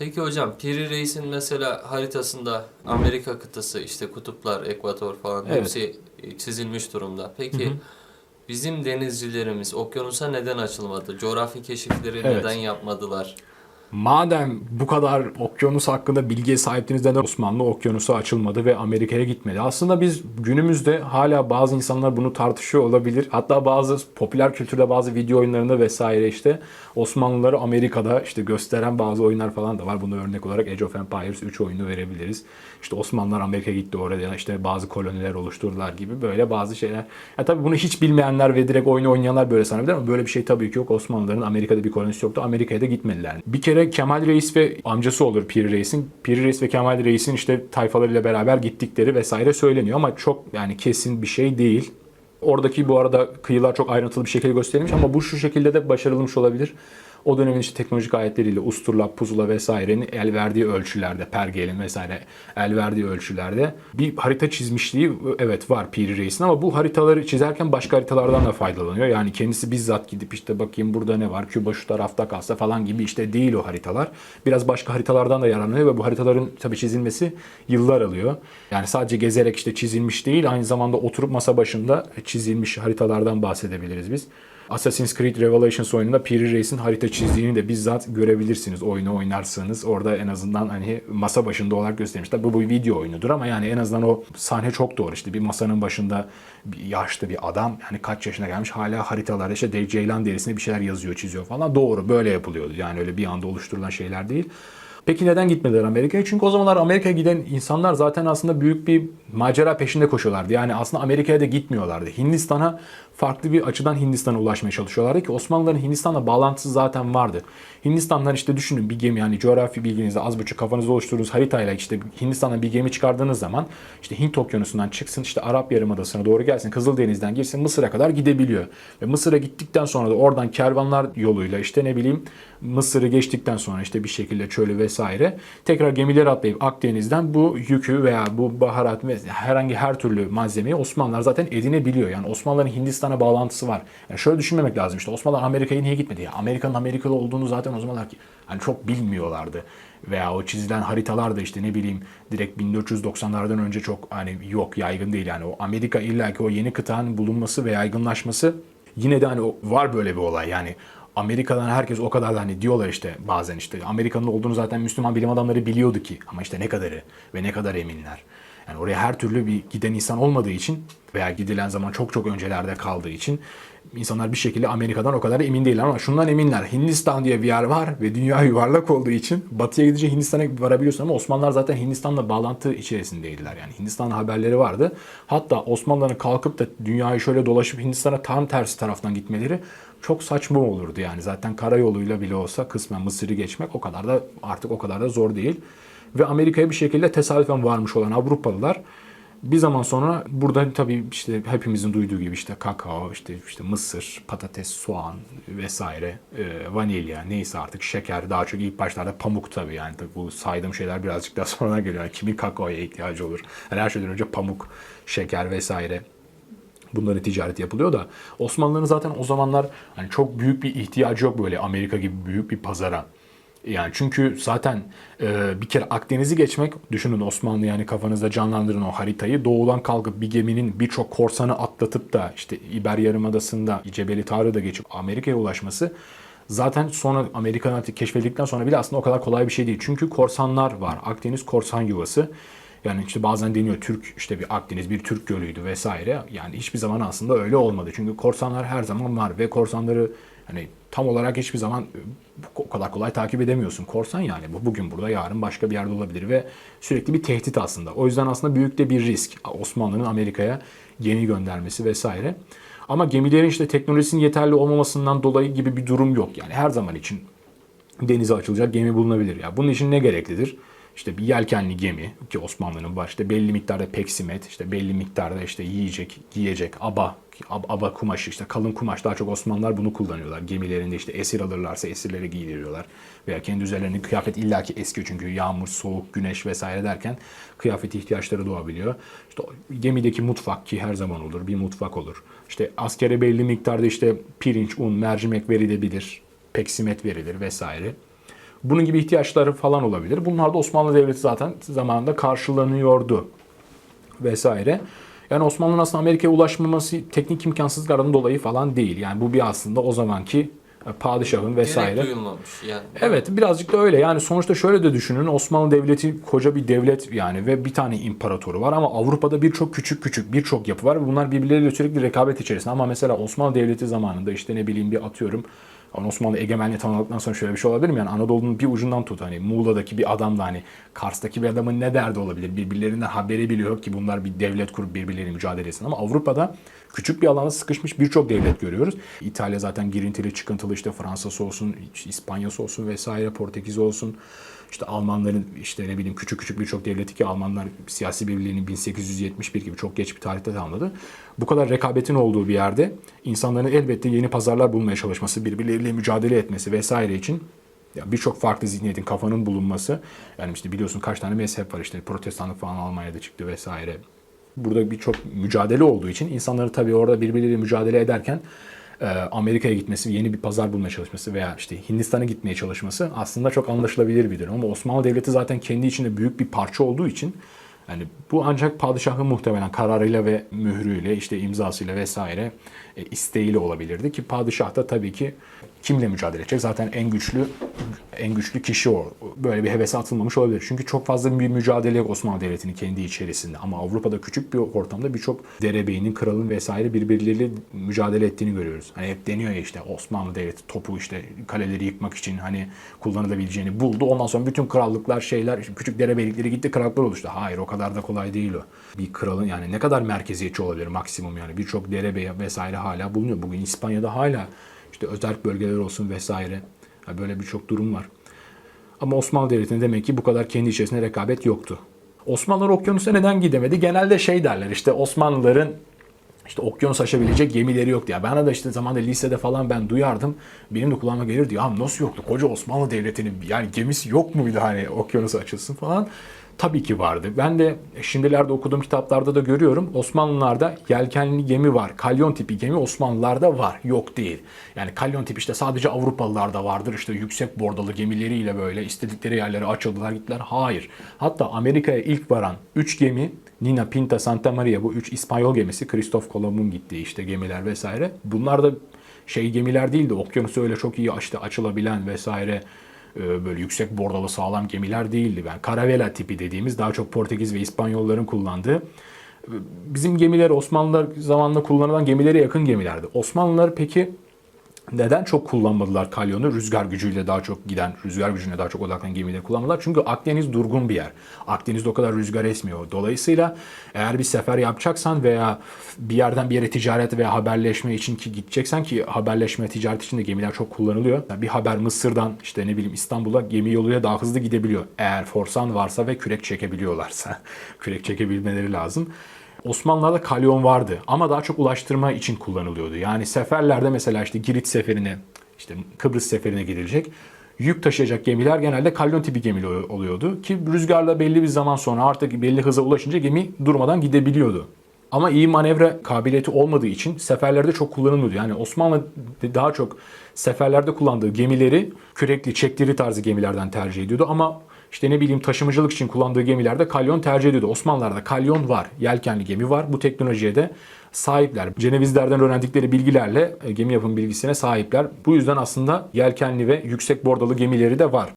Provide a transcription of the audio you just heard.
Peki hocam Piri Reis'in mesela haritasında Amerika kıtası işte kutuplar, ekvator falan Evet. hepsi çizilmiş durumda. Peki bizim denizcilerimiz okyanusa neden açılmadı? Coğrafi keşifleri Evet. neden yapmadılar? Madem bu kadar okyanus hakkında bilgiye sahiptiniz neden Osmanlı okyanusa açılmadı ve Amerika'ya gitmedi? Aslında biz günümüzde hala bazı insanlar bunu tartışıyor olabilir. Hatta bazı popüler kültürde bazı video oyunlarında vesaire işte Osmanlıları Amerika'da işte gösteren bazı oyunlar falan da var. Bunu örnek olarak Age of Empires 3 oyunu verebiliriz. İşte Osmanlılar Amerika'ya gitti orada işte bazı koloniler oluşturdular gibi böyle bazı şeyler. Ya tabii bunu hiç bilmeyenler ve direkt oyunu oynayanlar böyle sanabilir ama böyle bir şey tabii ki yok. Osmanlıların Amerika'da bir kolonisi yoktu. Amerika'ya da gitmediler. Bir kere Kemal Reis ve amcası olur Piri Reis'in. Piri Reis ve Kemal Reis'in işte tayfalarıyla beraber gittikleri vesaire söyleniyor ama çok yani kesin bir şey değil. Oradaki bu arada kıyılar çok ayrıntılı bir şekilde gösterilmiş ama bu şu şekilde de başarılmış olabilir. O dönemin işte teknolojik aletleriyle usturla, puzula vesairenin el verdiği ölçülerde, pergelin vesaire el verdiği ölçülerde bir harita çizmişliği evet var Piri Reis'in ama bu haritaları çizerken başka haritalardan da faydalanıyor. Yani kendisi bizzat gidip işte bakayım burada ne var, Küba şu tarafta kalsa falan gibi işte değil o haritalar. Biraz başka haritalardan da yararlanıyor ve bu haritaların tabii çizilmesi yıllar alıyor. Yani sadece gezerek işte çizilmiş değil, aynı zamanda oturup masa başında çizilmiş haritalardan bahsedebiliriz biz. Assassin's Creed Revelations oyununda Piri Reis'in harita çizdiğini de bizzat görebilirsiniz. Oyunu oynarsanız orada en azından hani masa başında olarak göstermişler. Bu, bu video oyunudur ama yani en azından o sahne çok doğru. İşte bir masanın başında bir yaşlı bir adam yani kaç yaşına gelmiş hala haritalarda işte ceylan derisine bir şeyler yazıyor çiziyor falan. Doğru böyle yapılıyordu. Yani öyle bir anda oluşturulan şeyler değil. Peki neden gitmediler Amerika'ya? Çünkü o zamanlar Amerika'ya giden insanlar zaten aslında büyük bir macera peşinde koşuyorlardı. Yani aslında Amerika'ya da gitmiyorlardı. Hindistan'a farklı bir açıdan Hindistan'a ulaşmaya çalışıyorlardı ki Osmanlıların Hindistan'la bağlantısı zaten vardı. Hindistan'dan işte düşünün bir gemi yani coğrafi bilginizi az buçuk kafanızda oluşturduğunuz haritayla işte Hindistan'dan bir gemi çıkardığınız zaman işte Hint okyanusundan çıksın işte Arap Yarımadası'na doğru gelsin Kızıldeniz'den girsin Mısır'a kadar gidebiliyor. Ve Mısır'a gittikten sonra da oradan kervanlar yoluyla işte ne bileyim Mısır'ı geçtikten sonra işte bir şekilde çölü vesaire tekrar gemileri atlayıp Akdeniz'den bu yükü veya bu baharat herhangi her türlü malzemeyi Osmanlılar zaten edinebiliyor. Yani Osmanlıların Hindistan'a bağlantısı var. Yani şöyle düşünmemek lazım işte Osmanlılar Amerika'ya niye gitmedi? Ya Amerika'nın Amerikalı olduğunu zaten o zamanlar ki hani çok bilmiyorlardı. Veya o çizilen haritalar da işte ne bileyim direkt 1490'lardan önce çok hani yok yaygın değil yani o Amerika illaki o yeni kıtanın bulunması ve yaygınlaşması yine de hani var böyle bir olay yani Amerika'dan herkes o kadar da hani diyorlar işte bazen işte Amerika'nın olduğunu zaten Müslüman bilim adamları biliyordu ki ama işte ne kadarı ve ne kadar eminler. Yani oraya her türlü bir giden insan olmadığı için veya gidilen zaman çok çok öncelerde kaldığı için insanlar bir şekilde Amerika'dan o kadar emin değiller ama şundan eminler. Hindistan diye bir yer var ve dünya yuvarlak olduğu için batıya gidince Hindistan'a varabiliyorsun ama Osmanlılar zaten Hindistan'la bağlantı içerisindeydiler. Yani Hindistan'la haberleri vardı. Hatta Osmanlıların kalkıp da dünyayı şöyle dolaşıp Hindistan'a tam tersi taraftan gitmeleri çok saçma olurdu yani. Zaten karayoluyla bile olsa kısmen Mısır'ı geçmek o kadar da artık o kadar da zor değil. Ve Amerika'ya bir şekilde tesadüfen varmış olan Avrupalılar bir zaman sonra burada tabii işte hepimizin duyduğu gibi işte kakao, işte işte mısır, patates, soğan vesaire, e, vanilya neyse artık şeker daha çok ilk başlarda pamuk tabii yani tabii bu saydığım şeyler birazcık daha sonra geliyor. Yani kimin kakaoya ihtiyacı olur? Yani her şeyden önce pamuk, şeker vesaire bunların ticareti yapılıyor da Osmanlıların zaten o zamanlar hani çok büyük bir ihtiyacı yok böyle Amerika gibi büyük bir pazara. Yani çünkü zaten e, bir kere Akdeniz'i geçmek düşünün Osmanlı yani kafanızda canlandırın o haritayı. Doğudan kalkıp bir geminin birçok korsanı atlatıp da işte İber Yarımadası'nda Cebeli Tarık'ı da geçip Amerika'ya ulaşması zaten sonra Amerika'nın artık keşfedildikten sonra bile aslında o kadar kolay bir şey değil. Çünkü korsanlar var. Akdeniz korsan yuvası. Yani işte bazen deniyor Türk işte bir Akdeniz bir Türk gölüydü vesaire. Yani hiçbir zaman aslında öyle olmadı. Çünkü korsanlar her zaman var ve korsanları hani tam olarak hiçbir zaman e, o kadar kolay takip edemiyorsun. Korsan yani bu bugün burada yarın başka bir yerde olabilir ve sürekli bir tehdit aslında. O yüzden aslında büyük de bir risk Osmanlı'nın Amerika'ya gemi göndermesi vesaire. Ama gemilerin işte teknolojisinin yeterli olmamasından dolayı gibi bir durum yok. Yani her zaman için denize açılacak gemi bulunabilir. Ya bunun için ne gereklidir? İşte bir yelkenli gemi ki Osmanlı'nın var. İşte belli miktarda peksimet, işte belli miktarda işte yiyecek, giyecek, aba, ab- aba kumaşı işte kalın kumaş daha çok Osmanlılar bunu kullanıyorlar. Gemilerinde işte esir alırlarsa esirlere giydiriyorlar. Veya kendi üzerlerinde kıyafet illaki eski çünkü yağmur, soğuk, güneş vesaire derken kıyafet ihtiyaçları doğabiliyor. İşte gemideki mutfak ki her zaman olur bir mutfak olur. İşte askere belli miktarda işte pirinç, un, mercimek verilebilir. Peksimet verilir vesaire. Bunun gibi ihtiyaçları falan olabilir. Bunlar da Osmanlı Devleti zaten zamanında karşılanıyordu vesaire. Yani Osmanlı'nın aslında Amerika'ya ulaşmaması teknik imkansızlıklardan dolayı falan değil. Yani bu bir aslında o zamanki e, padişahın vesaire. Gerek duyulmamış yani. Evet birazcık da öyle. Yani sonuçta şöyle de düşünün. Osmanlı Devleti koca bir devlet yani ve bir tane imparatoru var ama Avrupa'da birçok küçük küçük birçok yapı var bunlar birbirleriyle sürekli rekabet içerisinde. Ama mesela Osmanlı Devleti zamanında işte ne bileyim bir atıyorum yani Osmanlı egemenliği tanıdıktan sonra şöyle bir şey olabilir mi? Yani Anadolu'nun bir ucundan tut hani Muğla'daki bir adam da hani Kars'taki bir adamın ne derdi olabilir? Birbirlerinden haberi bile yok ki bunlar bir devlet kurup birbirleriyle mücadele etsin. Ama Avrupa'da küçük bir alanda sıkışmış birçok devlet görüyoruz. İtalya zaten girintili çıkıntılı işte Fransa'sı olsun, İspanya'sı olsun vesaire, Portekiz olsun. İşte Almanların işte ne bileyim küçük küçük birçok devleti ki Almanlar siyasi birliğini 1871 gibi çok geç bir tarihte tamamladı. Bu kadar rekabetin olduğu bir yerde insanların elbette yeni pazarlar bulmaya çalışması, birbirleriyle mücadele etmesi vesaire için ya birçok farklı zihniyetin kafanın bulunması. Yani işte biliyorsun kaç tane mezhep var işte protestanlık falan Almanya'da çıktı vesaire. Burada birçok mücadele olduğu için insanları tabii orada birbirleriyle mücadele ederken Amerika'ya gitmesi, yeni bir pazar bulmaya çalışması veya işte Hindistan'a gitmeye çalışması aslında çok anlaşılabilir bir durum. Ama Osmanlı Devleti zaten kendi içinde büyük bir parça olduğu için yani bu ancak padişahın muhtemelen kararıyla ve mührüyle işte imzasıyla vesaire e, isteğiyle olabilirdi ki padişah da tabii ki kimle mücadele edecek? Zaten en güçlü en güçlü kişi o. Böyle bir hevese atılmamış olabilir. Çünkü çok fazla bir mücadele yok Osmanlı Devleti'nin kendi içerisinde. Ama Avrupa'da küçük bir ortamda birçok derebeyinin, kralın vesaire birbirleriyle mücadele ettiğini görüyoruz. Hani hep deniyor ya işte Osmanlı Devleti topu işte kaleleri yıkmak için hani kullanılabileceğini buldu. Ondan sonra bütün krallıklar şeyler, küçük derebeylikleri gitti krallıklar oluştu. Hayır o kadar da kolay değil o. Bir kralın yani ne kadar merkeziyetçi olabilir maksimum yani. Birçok derebey vesaire hala bulunuyor. Bugün İspanya'da hala işte özel bölgeler olsun vesaire. Yani böyle birçok durum var. Ama Osmanlı Devleti'nde demek ki bu kadar kendi içerisinde rekabet yoktu. Osmanlılar okyanusa neden gidemedi? Genelde şey derler işte Osmanlıların işte okyanus aşabilecek gemileri yoktu ya. Ben de işte zamanda lisede falan ben duyardım. Benim de kulağıma gelirdi ya nasıl yoktu? Koca Osmanlı Devleti'nin yani gemisi yok muydu hani okyanus açılsın falan. Tabii ki vardı. Ben de şimdilerde okuduğum kitaplarda da görüyorum. Osmanlılarda yelkenli gemi var. Kalyon tipi gemi Osmanlılarda var. Yok değil. Yani kalyon tipi işte sadece Avrupalılarda vardır. İşte yüksek bordalı gemileriyle böyle istedikleri yerlere açıldılar gittiler. Hayır. Hatta Amerika'ya ilk varan 3 gemi Nina Pinta Santa Maria bu 3 İspanyol gemisi Kristof Kolomb'un gittiği işte gemiler vesaire. Bunlar da şey gemiler değildi. Okyanusu öyle çok iyi işte açılabilen vesaire böyle yüksek bordalı sağlam gemiler değildi. Yani Caravela tipi dediğimiz daha çok Portekiz ve İspanyolların kullandığı e, bizim gemiler Osmanlılar zamanında kullanılan gemilere yakın gemilerdi. Osmanlılar peki neden çok kullanmadılar kalyonu? Rüzgar gücüyle daha çok giden, rüzgar gücüne daha çok odaklanan gemileri kullanmadılar. Çünkü Akdeniz durgun bir yer. Akdeniz'de o kadar rüzgar esmiyor. Dolayısıyla eğer bir sefer yapacaksan veya bir yerden bir yere ticaret veya haberleşme için ki gideceksen ki haberleşme, ticaret için de gemiler çok kullanılıyor. Yani bir haber Mısır'dan işte ne bileyim İstanbul'a gemi yoluyla daha hızlı gidebiliyor. Eğer forsan varsa ve kürek çekebiliyorlarsa. kürek çekebilmeleri lazım. Osmanlılar'da kalyon vardı ama daha çok ulaştırma için kullanılıyordu. Yani seferlerde mesela işte Girit seferine, işte Kıbrıs seferine gidilecek. Yük taşıyacak gemiler genelde kalyon tipi gemi oluyordu. Ki rüzgarla belli bir zaman sonra artık belli hıza ulaşınca gemi durmadan gidebiliyordu. Ama iyi manevra kabiliyeti olmadığı için seferlerde çok kullanılmıyordu. Yani Osmanlı daha çok seferlerde kullandığı gemileri kürekli, çektirili tarzı gemilerden tercih ediyordu. Ama işte ne bileyim taşımacılık için kullandığı gemilerde kalyon tercih ediyordu. Osmanlılar'da kalyon var, yelkenli gemi var. Bu teknolojiye de sahipler. Cenevizlerden öğrendikleri bilgilerle e, gemi yapım bilgisine sahipler. Bu yüzden aslında yelkenli ve yüksek bordalı gemileri de var.